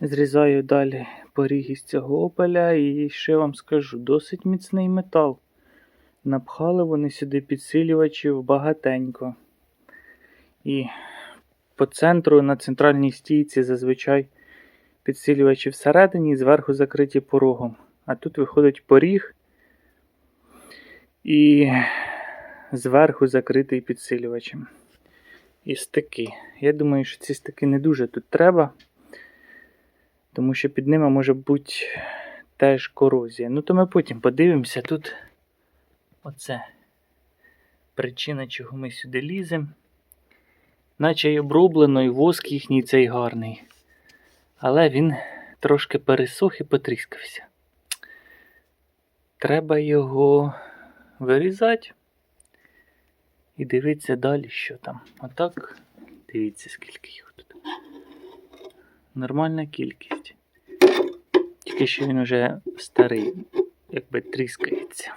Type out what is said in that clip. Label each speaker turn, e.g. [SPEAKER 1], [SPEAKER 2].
[SPEAKER 1] Зрізаю далі поріг із цього опеля і ще вам скажу, досить міцний метал. Напхали вони сюди підсилювачів багатенько. І по центру на центральній стійці зазвичай підсилювачі всередині і зверху закриті порогом. А тут виходить поріг і зверху закритий підсилювачем. І стики. Я думаю, що ці стики не дуже тут треба, тому що під ними може бути теж корозія. Ну, то ми потім подивимося. Тут оце причина, чого ми сюди ліземо. Наче й оброблено, і воск їхній цей гарний. Але він трошки пересох і потріскався. Треба його вирізати і дивитися далі, що там. Отак. Дивіться, скільки їх тут. Нормальна кількість тільки що він уже старий, якби тріскається.